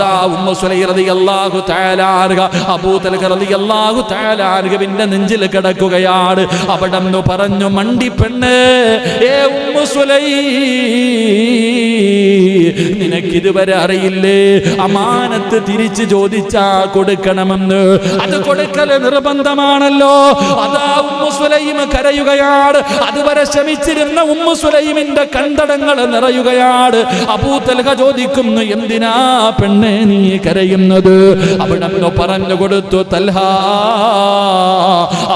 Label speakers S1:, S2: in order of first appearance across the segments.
S1: അതാ ഉമ്മ സുലൈ റളിയല്ലാഹു തആല അൻഹ. അബൂ തൽഹ റളിയല്ലാഹു തആല അൻഹുവിന്റെ നെഞ്ചിൽ കിടക്കുകയാണ്. അവിടെ പറഞ്ഞു മണ്ടി പെണ്ണ് ഏ ഉമ്മ സുലൈ നിനക്കിതുവരെ അറിയില്ലേ? അമാനത്ത് തിരിച്ചു ചോദിച്ചാ കൊടുക്കണമെന്ന്. അത് കൊടുക്കൽ നിർബന്ധമാണല്ലോ. അതാ ഉമ്മു സുലൈം കരയുകയാണ്. അതുവരെ ശമിച്ചിരുന്ന ഉമ്മുസുലൈമിന്റെ കണ്ടടങ്ങൾ നിറയുകയാണ്. അബൂതൽഹ ചോദിക്കുന്നു എന്തിനാ പെണ്ണെ നീ കരയുന്നത്. അവിടെ പറഞ്ഞു കൊടുത്തു തൽഹ.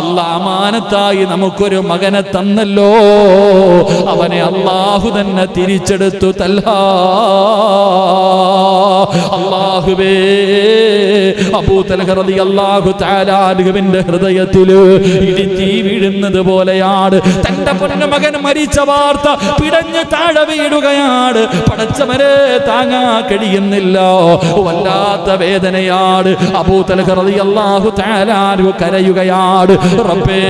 S1: അള്ളാമാനത്തായി നമുക്കൊരു മകനെ തന്നല്ലോ. അവനെ അള്ളാഹു തന്നെ തിരിച്ചെടുത്തു തൽഹ. അള്ളാഹുവേ അബൂതലഹറതി അള്ളാഹു താലാലുവിന്റെ ഹൃദയത്തിൽ ഇടിത്തീ വീഴുന്നത് പോലെയാണ്. തന്റെ പൊന്നു മകൻ മരിച്ച വാർത്ത പിടഞ്ഞ് താഴെ വീടുകയാണ് പടച്ചവരെ താങ്ങാ കഴിയുന്നില്ല. വല്ലാത്ത വേദനയാണ് അബൂതലഹറതി അള്ളാഹു താലാലു കരയുകയാണ് റബ്ബേ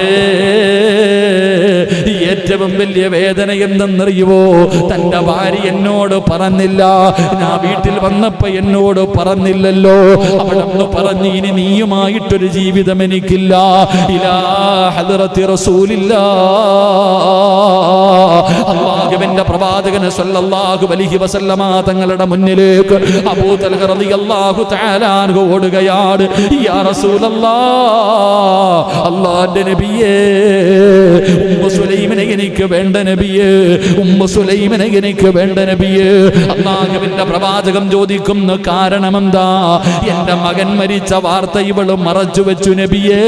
S1: ഏറ്റവും വലിയ വേദന എന്തെന്നറിയുവോ? തന്റെ ഭാര്യ എന്നോട് പറഞ്ഞില്ല. ഞാൻ വീട്ടിൽ വന്നപ്പോ എന്നോട് പറഞ്ഞില്ലല്ലോ. അവിടെ പറഞ്ഞു ഇനി നീയുമായിട്ടൊരു ജീവിതം എനിക്കില്ല. ഇലാ ഹദറത്തി റസൂലില്ല. അള്ളാഹുവിന്റെ പ്രവാചകന് സല്ലല്ലാഹു അലൈഹി വസല്ലമ തങ്ങളുടെ മുന്നിലേക്ക് അബൂ ഓടുകയാണ്. അല്ലാഹുവിന്റെ നബിയേ ഉമ്മ സുലൈമനെ എനിക്ക് വേണ്ട നബിയേ ഉമ്മ സുലൈമനെ എനിക്ക് വേണ്ട നബിയേ. അള്ളാഹുവിന്റെ പ്രവാചകം ചോദിക്കുന്ന കാരണം എന്താ എന്റെ മകൻ മരിച്ച വാർത്ത ഇവൾ മറച്ചു വെച്ചു നബിയേ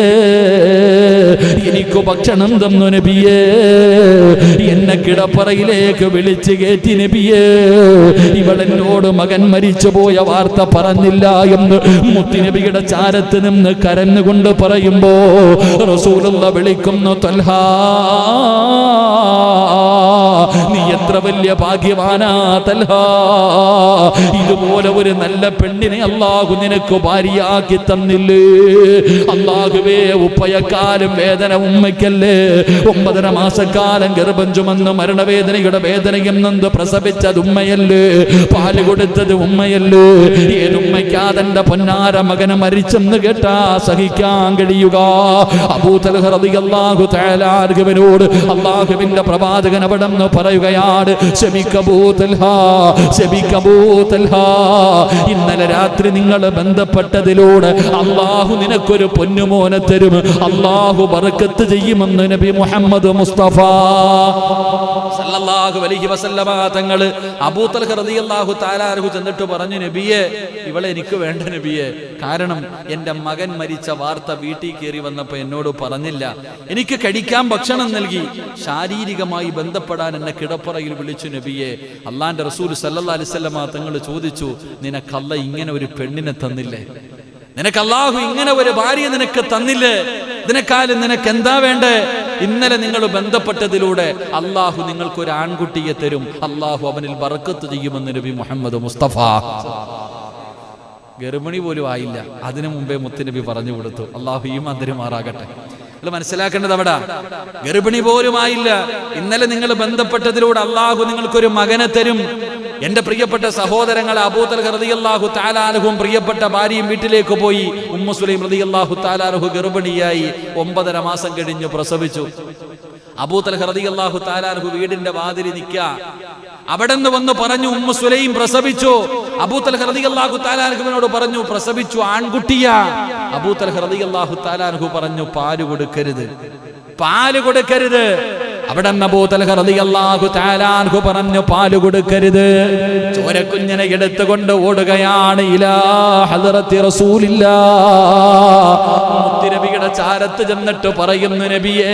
S1: എനിക്ക് ഭക്ഷണം തന്നു നബിയേ എന്നെ കിടപ്പറയിലേക്ക് വിളിച്ചു കയറ്റി നബിയേ ഇവളെന്നോട് മകൻ മരിച്ചു പോയ വാർത്ത പറഞ്ഞില്ല എന്ന് മുത്തിനബിയുടെ ചാരത്ത് നിന്ന് കരഞ്ഞുകൊണ്ട് പറയുമ്പോ റസൂലുള്ള വിളിക്കുന്നു തൊൽഹാ. നീ എത്ര വലിയ ഭാഗ്യവാനാ തൽഹാ. ഇതുപോലെ ഒരു നല്ല പെണ്ണിനെ അള്ളാഹു നിനക്ക് ഭാര്യയാക്കി തന്നില്ലേ? അള്ളാഹുവേ ഉപ്പയക്കാലം വേദന ഉമ്മയ്ക്കല്ലേ? ഒമ്പതര മാസക്കാലം ഗർഭം ചുമന്ന് മരണവേദനയുടെ വേദനയും നന്ന് പ്രസവിച്ചത് ഉമ്മയല്ലേ? പാൽ കൊടുത്തത് ഉമ്മയല്ലേ? ഏതുമ്മയ്ക്കാ തന്റെ പൊന്നാര മകന് മരിച്ചെന്ന് കേട്ടാ സഹിക്കാൻ കഴിയുക. അബൂതൽഹു തേലാർഗവനോട് അള്ളാഹുവിന്റെ പ്രവാചകൻ അവിടെ നിന്ന് പറയുകയാണ് ഇന്നലെ രാത്രി നിങ്ങൾ ബന്ധപ്പെട്ടതിലൂടെ അള്ളാഹു നിനക്കൊരു പൊന്നുമോനെ തരും. അള്ളാഹു ബർക്കത്ത് ചെയ്യുമെന്ന് നബി മുഹമ്മദ് മുസ്തഫ. തങ്ങൾ അബൂതൽഹ റളിയല്ലാഹു ചെന്നിട്ട് പറഞ്ഞു നബിയെ ഇവളെ എനിക്ക് വേണ്ട നബിയെ. കാരണം എന്റെ മകൻ മരിച്ച വാർത്ത വീട്ടിൽ കയറി വന്നപ്പോൾ എന്നോട് പറഞ്ഞില്ല. എനിക്ക് കഴിക്കാൻ ഭക്ഷണം നൽകി. ശാരീരികമായി ബന്ധപ്പെടാൻ എന്നെ കിടപ്പറയിൽ വിളിച്ചു നബിയെ. അള്ളാന്റെ റസൂൽ സല്ലാ അലിസ്വല്ലമ തങ്ങൾ ചോദിച്ചു നിനക്കല്ല ഇങ്ങനെ ഒരു പെണ്ണിനെ തന്നില്ലേ? നിനക്ക് അള്ളാഹു ഇങ്ങനെ ഒരു ഭാര്യ നിനക്ക് തന്നില്ലേ? ഇതിനെക്കാലും നിനക്ക് എന്താ വേണ്ടേ? ഇന്നലെ നിങ്ങൾ ബന്ധപ്പെട്ടതിലൂടെ അള്ളാഹു നിങ്ങൾക്ക് ഒരു ആൺകുട്ടിയെ തരും. അള്ളാഹു അവനിൽ ബർക്കത്ത് ചെയ്യുമെന്ന് നബി മുഹമ്മദ് മുസ്തഫ. ഗർഭിണി പോലും ആയില്ല. അതിനു മുമ്പേ മുത്തുനബി പറഞ്ഞു കൊടുത്തു. അള്ളാഹു ഈ മന്ദിരമാറാകട്ടെ മനസ്സിലാക്കേണ്ടത് അവിടെ. ഗർഭിണി പോലുമായില്ല. ഇന്നലെ നിങ്ങൾ ബന്ധപ്പെട്ടതിലൂടെ അള്ളാഹു നിങ്ങൾക്കൊരു മകനെ തരും. എന്റെ പ്രിയപ്പെട്ട സഹോദരങ്ങൾ അബൂതൽ ഹൃദയല്ലാഹു താലാലഹും പ്രിയപ്പെട്ട ഭാര്യയും വീട്ടിലേക്ക് പോയി. ഉമ്മു സുലൈം ഹൃദയല്ലാഹു താലാലഹു ഗർഭിണിയായി ഒമ്പതര മാസം കഴിഞ്ഞു പ്രസവിച്ചു. അബൂതൽ ഹൃദയല്ലാഹു താലാലഹു വീടിന്റെ വാതിരി നിൽക്ക അവിടെ നിന്ന് വന്ന് പറഞ്ഞു ഉമ്മ സുലൈം പ്രസവിച്ചു. അബൂതൽ അള്ളാഹു താലാനഹുവിനോട് പറഞ്ഞു പ്രസവിച്ചു ആൺകുട്ടിയാ. അബൂതൽ അള്ളാഹു താലാനഹു പറഞ്ഞു പാൽ കൊടുക്കരുത്. പാൽ കൊടുക്കരുത്. അവിടെ പറഞ്ഞു പാൽ കൊടുക്കരുത്. ചോരക്കുഞ്ഞിനെ എടുത്തുകൊണ്ട് ഓടുകയാണ് മുത്തുനബിയുടെ ചാരത്ത് ചെന്നിട്ട് പറയുന്നു നബിയേ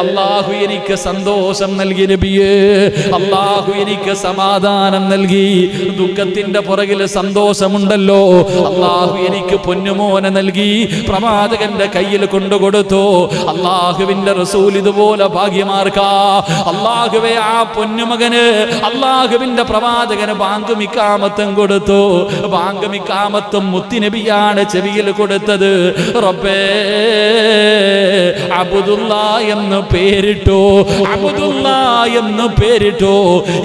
S1: അള്ളാഹു എനിക്ക് സന്തോഷം നൽകി നബിയേ. അള്ളാഹു എനിക്ക് സമാധാനം നൽകി. ദുഃഖത്തിന്റെ പുറകിൽ സന്തോഷമുണ്ടല്ലോ. അള്ളാഹു എനിക്ക് പൊന്നുമോനെ നൽകി. പ്രവാചകന്റെ കയ്യിൽ കൊണ്ടുകൊടുത്തു. അള്ളാഹുവിന്റെ റസൂൽ ഇത് നല്ലതുപോലെ ഭാഗ്യമാർക്ക. അള്ളാഹുവെ ആ പൊന്നുമകന് അള്ളാഹുവിന്റെ പ്രവാചകന് ബാങ്കുമിക്കാമത്തും കൊടുത്തു. ബാങ്കുമിക്കാമത്തും മുത്തിനബിയാണ് ചെവിയിൽ കൊടുത്തത്. റബ്ബേ അബുദുള്ള എന്ന് പേരിട്ടു. അബുദുള്ള എന്ന് പേരിട്ടു.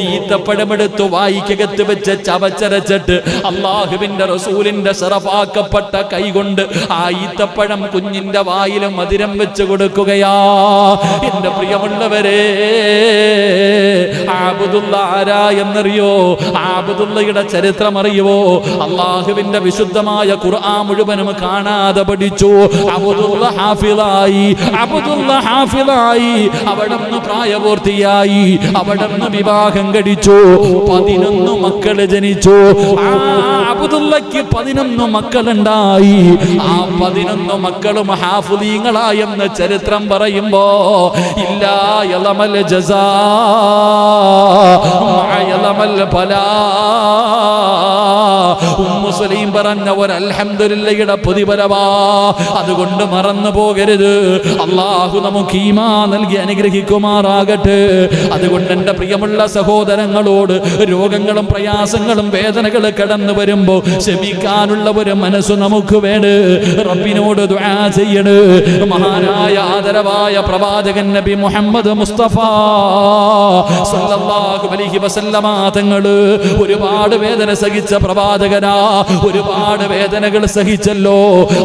S1: ഈത്തപ്പഴമെടുത്ത് വായിക്കകത്ത് വെച്ച് ചവച്ചരച്ചിട്ട് അള്ളാഹുവിന്റെ റസൂലിന്റെ ശറഫാക്കപ്പെട്ട കൈകൊണ്ട് ആ ഈത്തപ്പഴം കുഞ്ഞിന്റെ വായിലും മധുരം വെച്ച് കൊടുക്കുകയാ. എന്റെ പ്രിയമുള്ളവരെ ആബുദുള്ള ആരാ എന്നറിയോ? ആബുദുള്ളയുടെ ചരിത്രം അറിയുവോ അള്ളാഹുവിന്റെ വിശുദ്ധമായ ഖുർആൻ മുഴുവനും കാണാതെ പഠിച്ചു. അബുദുള്ള ഹാഫിളായി അബുദുള്ള ഹാഫിളായി. അവിടുന്ന് പ്രായപൂർത്തിയായി അവിടുന്ന് വിവാഹം കഴിച്ചു. പതിനൊന്ന് മക്കൾ ജനിച്ചു. അബുദുള്ളക്ക് പതിനൊന്ന് മക്കളുണ്ടായി. ആ പതിനൊന്ന് മക്കളും ഹാഫുദീങ്ങളായെന്ന് ചരിത്രം പറയുമ്പോ ഇല്ല യലമൽ ജസാ യലമൽ ബലാ മുസ്ലിം പറഞ്ഞ ഒരു അൽഹംദുലില്ലയുടെ പ്രതിഫലവാ. അതുകൊണ്ട് മറന്നു പോകരുത്. അള്ളാഹു നമുക്ക് ഈമാ നൽകി അനുഗ്രഹിക്കുമാറാകട്ടെ. അതുകൊണ്ട് എന്റെ പ്രിയമുള്ള സഹോദരങ്ങളോട് രോഗങ്ങളും പ്രയാസങ്ങളും വേദനകൾ കടന്നു വരുമ്പോൾ ക്ഷമിക്കാനുള്ള ഒരു മനസ്സ് നമുക്ക് വേണ്. റബ്ബിനോട് ദുആ ചെയ്യണ്. മഹാനായ ആദരവായ പ്രവാചകൻ നബി മുഹമ്മദ് മുസ്തഫ. സല്ലല്ലാഹു അലൈഹി വസല്ലമ തങ്ങൾ ഒരുപാട് വേദന സഹിച്ച പ്രവാചകനാ. ഒരുപാട് വേദനകൾ സഹിച്ചല്ലോ.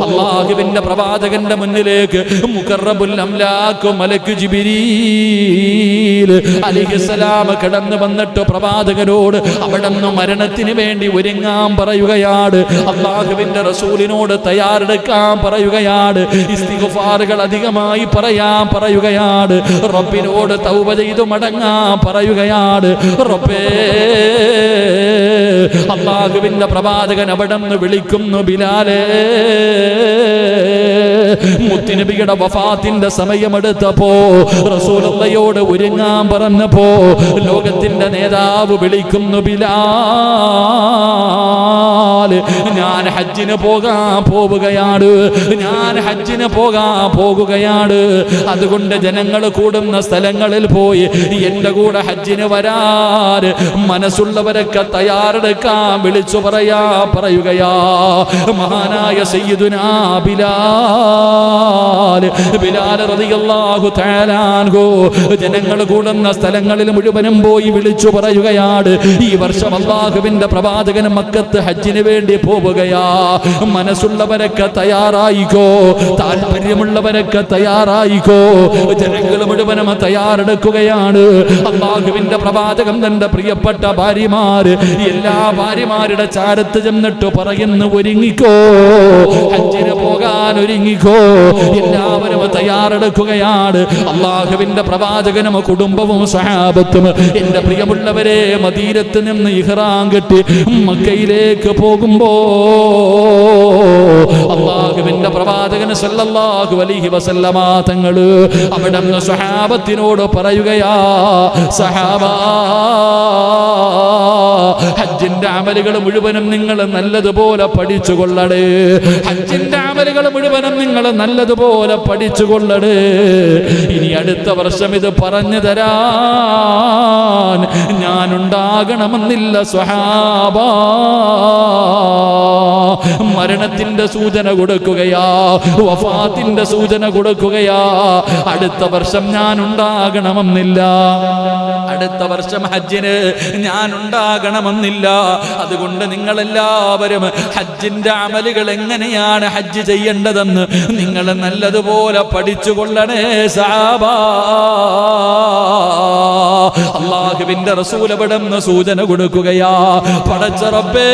S1: അള്ളാഹുവിന്റെ പ്രവാചകന്റെ മുന്നിലേക്ക് മുഖറബുൽ അംലാഖു മലക്ക് ജിബിരീൽ അലിഹിസലാം കടന്നു വന്നിട്ട് പ്രവാചകനോട് അവിടുന്ന് മരണത്തിന് വേണ്ടി ഒരുങ്ങാൻ പറയുകയാണ്. അള്ളാഹുവിന്റെ റസൂലിനോട് തയ്യാറെടുക്കാൻ പറയുകയാണ്. ഇസ്തിഗ്ഫാറുകൾ അധികമായി പറയാൻ പറയുകയാണ്. റബ്ബിനോട് തൗബ ചെയ്തു മടങ്ങാ പറയുകയാണ് റബ്ബേ അള്ളാഹുവിന്റെ പ്രവാചകൻ അവിടെ നിന്ന് വിളിക്കുന്നു ബിലാലേ. മുത്തിനബിയുടെ വഫാത്തിന്റെ സമയമെടുത്തപ്പോ റസൂലയോട് ഒരുങ്ങാൻ പറഞ്ഞപ്പോ ലോകത്തിന്റെ നേതാവ് വിളിക്കുന്നു ഞാൻ ഹജ്ജിന് പോകാൻ പോവുകയാണ്. ഞാൻ ഹജ്ജിന് പോകാൻ പോകുകയാണ് അതുകൊണ്ട് ജനങ്ങൾ കൂടുന്ന സ്ഥലങ്ങളിൽ പോയി എന്റെ കൂടെ ഹജ്ജിന് വരാൻ മനസ്സുള്ളവരൊക്കെ തയ്യാറെടുക്കാൻ വിളിച്ചു പറയാ പറയുകയാ മഹാനായ സയ്യിദുനാ ബിലാൽ ബിലാൽ ജനങ്ങൾ കൂടുന്ന സ്ഥലങ്ങളിൽ മുഴുവനും പോയി വിളിച്ചു പറയുകയാണ്. ഈ വർഷം അള്ളാഹുവിന്റെ പ്രവാചകൻ മക്കത്ത് ഹജ്ജിന് വേണ്ടി പോവുകയാ. മനസ്സുള്ളവരൊക്കെ തയ്യാറായിക്കോ. താല്പര്യമുള്ളവരൊക്കെ തയ്യാറായിക്കോ. ജനങ്ങൾ മുഴുവനും തയ്യാറെടുക്കുകയാണ്. അള്ളാഹുവിന്റെ പ്രവാചകം തന്റെ പ്രിയപ്പെട്ട ഭാര്യമാര് എല്ലാ ഭാര്യമാരുടെ ചാരത്ത് ചെന്നിട്ട് പറയുന്നു ഒരുങ്ങിക്കോ. അഞ്ചിന് പോകാൻ ഒരുങ്ങിക്കോ. എല്ലാവരും തയ്യാറെടുക്കുകയാണ്. അള്ളാഹുവിന്റെ പ്രവാചകനും കുടുംബവും സഹാബത്തും എന്റെ പ്രിയമുള്ളവരെ മദീരത്ത് നിന്ന് ഇഹ്റാം കെട്ടി മക്കയിലേക്ക് പോകുമ്പോ അള്ളാഹുവിന്റെ പ്രവാചകന് സല്ലല്ലാഹു അലൈഹി വസല്ലമ തങ്ങൾ അവിടെ സഹാബത്തിനോട് പറയുകയാ സഹാബാ ഹജ്ജിന്റെ അമലുകൾ മുഴുവനും നിങ്ങൾ നല്ലതുപോലെ പഠിച്ചു കൊള്ളടേ ഹജ്ജിന്റെ അമലുകൾ മുഴുവനും നിങ്ങൾ നല്ലതുപോലെ പഠിച്ചു കൊള്ളടേ ഇനി അടുത്ത വർഷം ഇത് പറഞ്ഞു തരാൻ ഞാനുണ്ടാകണമെന്നില്ല സ്വഹാബ. മരണത്തിന്റെ സൂചന കൊടുക്കുകയാ വഫാത്തിന്റെ സൂചന കൊടുക്കുകയാ. അടുത്ത വർഷം ഞാൻ ഉണ്ടാകണമെന്നില്ല അടുത്ത വർഷം ഹജ്ജിന് ഞാൻ ഉണ്ടാകണമെന്നില്ല അതുകൊണ്ട് നിങ്ങളെല്ലാവരും ഹജ്ജിന്റെ അമലുകൾ എങ്ങനെയാണ് ഹജ്ജ് ചെയ്യേണ്ടതെന്ന് നിങ്ങൾ നല്ലതുപോലെ പഠിച്ചു കൊള്ളണേ സാബാ റസൂലപടം സൂചന കൊടുക്കുകയാ. പടച്ചറപ്പേ റബ്ബേ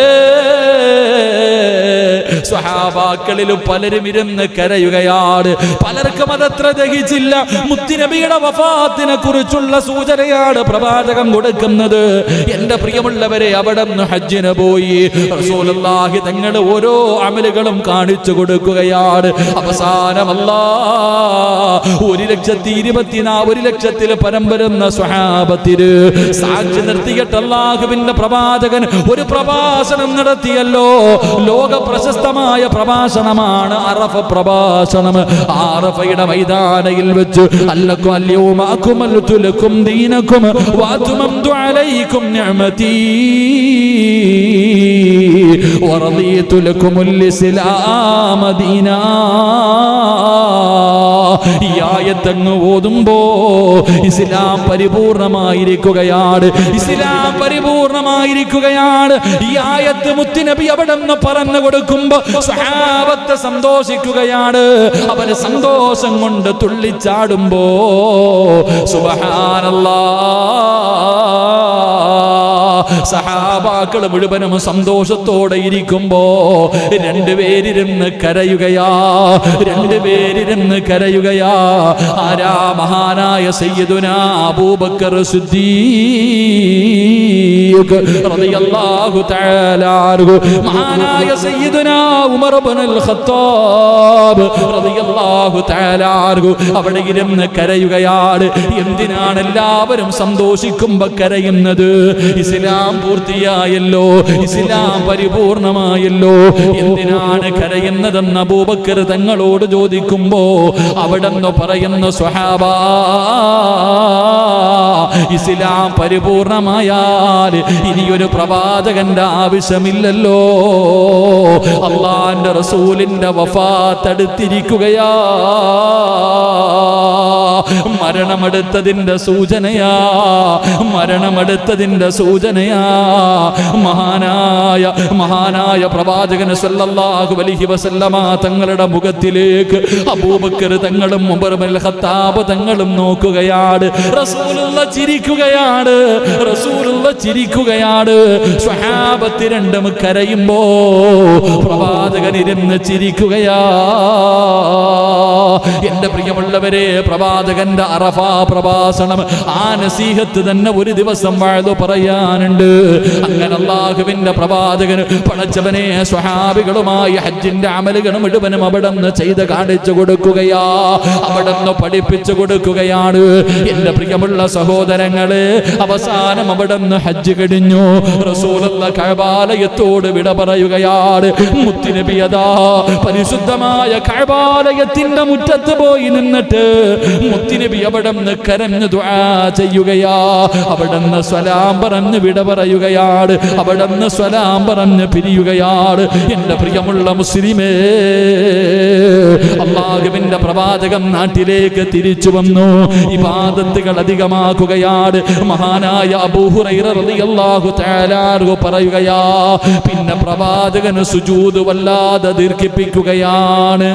S1: സ്വഹാബാക്കളിൽ പലരും ഇരുന്ന് കരയുകയാണ്. പലർക്കും അതത്ര ദഹിച്ചില്ല. മുത്തിനബിയുടെ വഫാത്തിനെ കുറിച്ചുള്ള സൂചനയാണ് പ്രവാചകം കൊടുക്കുന്നത്. എന്റെ പ്രിയമുള്ളവരെ അവിടെ ഹജ്ജിന് പോയി റസൂലുള്ളാഹി തങ്ങൾ ഓരോ അമലുകളും കാണിച്ചു കൊടുക്കുകയാണ്. അവസാനമല്ല ഒരു ലക്ഷത്തി ഇരുപത്തിനാ ഒരു ലക്ഷത്തിൽ പരം വരുന്ന സ്വഹാബത്തിന് സാക്ഷി നിർത്തിയിട്ട് അള്ളാഹുവിന്റെ പ്രവാചകൻ ഒരു പ്രഭാഷണം നടത്തിയല്ലോ. ലോക പ്രശസ്തമായ പ്രഭാഷണമാണ് അറഫ പ്രഭാഷണം. ആറഫയുടെ മൈതാനയിൽ വെച്ച് അല്ലക്കും അല്യവും അല്ലുത്തുലക്കും ദീനക്കും وأتممت عليكم نعمتي. ورضيت لكم الإسلام دينا. ഈ ആയത്തങ്ങ് ഓതുമ്പോ ഇസ്ലാം പരിപൂർണമായിരിക്കുകയാണ്. ഇസ്ലാം പരിപൂർണമായിരിക്കുകയാണ്. ഈ ആയത്ത് മുത്തുനബി അവിടെ നിന്ന് പറഞ്ഞു കൊടുക്കുമ്പോ സ്വഹാബത്ത് സന്തോഷിക്കുകയാണ്. അവർ സന്തോഷം കൊണ്ട് തുള്ളിച്ചാടുമ്പോ സുബഹാനല്ലാ. സഹാബാക്കൾ മുഴുവനും സന്തോഷത്തോടെ ഇരിക്കുമ്പോ രണ്ടുപേരിരുന്ന് കരയുകയാ രണ്ടുപേരിരുന്ന് കരയുകയാ. ആരാ മഹാനായ സയ്യിദുന അബൂബക്കർ സിദ്ദീഖ് റളിയല്ലാഹു തആല മഹാനായ സയ്യിദുന ഉമർ ഇബ്നുൽ ഖത്താബ് റളിയല്ലാഹു തആല അൻഹു. അവിടെ ഇരുന്ന് കരയുകയാണ്. എന്തിനാണ് എല്ലാവരും സന്തോഷിക്കുമ്പോ കരയുന്നത്? ഇസ്ലാം പൂർത്തിയായല്ലോ ഇസ്ലാം പരിപൂർണമായല്ലോ. എന്തിനാണ് കരയുന്നതെന്ന് അബൂബക്കർ തങ്ങളോട് ചോദിക്കുമ്പോ അവിടെ നിന്ന് പറയുന്ന സ്വഹാബ ഇസ്ലാം പരിപൂർണമായാൽ ഇനിയൊരു പ്രവാചകന്റെ ആവശ്യമില്ലല്ലോ. അള്ളാന്റെ റസൂലിന്റെ വഫാത്തടുത്തിരിക്കുകയാ മരണമെടുത്തതിന്റെ സൂചനയാ മരണമെടുത്തതിന്റെ സൂചനയാ. മഹാനായ മഹാനായ പ്രവാചകന് സല്ലല്ലാഹു അലൈഹി വസല്ലമ തങ്ങളുടെ മുഖത്തിലേക്ക് അബൂബക്കർ തങ്ങളും ഇബ്നുൽ ഖത്താബ് തങ്ങളും നോക്കുകയാണ്. റസൂലുള്ള ചിരിക്കുകയാണ് റസൂലുള്ള ചിരിക്കുകയാണ്. സ്വഹാബത്ത് രണ്ടും കരയുമ്പോ പ്രവാചകൻ ഇരുന്ന് ചിരിക്കുകയാ. എന്റെ പ്രിയമുള്ളവരെ പ്രവാചകന്റെ അറഫാ പ്രഭാഷണം. ആ നസീഹത്ത് തന്നെ ഒരു ദിവസം വാഴ്ന്നു പറയാനുണ്ട്. അങ്ങനെ അള്ളാഹുവിന്റെ പ്രവാചകൻ പടച്ചവനെ സ്വഹാബികളുമായി ഹജ്ജിന്റെ അമലുകളും മുഴുവനും അവിടെ നിന്ന് ചെയ്ത് കാണിച്ചു കൊടുക്കുകയാ. അവിടെ നിന്ന് പഠിപ്പിച്ചു കൊടുക്കുകയാണ്. എന്റെ പ്രിയമുള്ള സഹോദരങ്ങൾ അവസാനം അവിടെ നിന്ന് ഹജ്ജ് കഴിഞ്ഞു. റസൂലുള്ള കഴബാലയത്തോട് വിട പറയുകയാണ്. മുത്തിനബിയതാ പരിശുദ്ധമായ കഴബാലയത്തിന്റെ മുറ്റത്ത് പോയി നിന്നിട്ട് മുത്തിനബി അവിടെ നിന്ന് കരഞ്ഞു ദുആ ചെയ്യുകയാ. അവിടെ നിന്ന് സ്വലാം പറഞ്ഞ് വിട പറയുകയാണ് അവിടെ നിന്ന് സ്വലാം പറഞ്ഞ് പിരിയുകയാണ് എന്റെ പ്രിയമുള്ള മുസ്ലിമേ അള്ളാഹുവിന്റെ പ്രവാചകം നാട്ടിലേക്ക് തിരിച്ചു വന്നു. ഇബാദത്തുകൾ അധികമാക്കുകയാണ് മഹാനായ അബൂഹുറൈറ റളിയല്ലാഹു തആല അൻഹു പറയുകയാ പിന്നെ പ്രവാചകന് സുജൂത് വല്ലാതെ ദീർഘിപ്പിക്കുകയാണ്.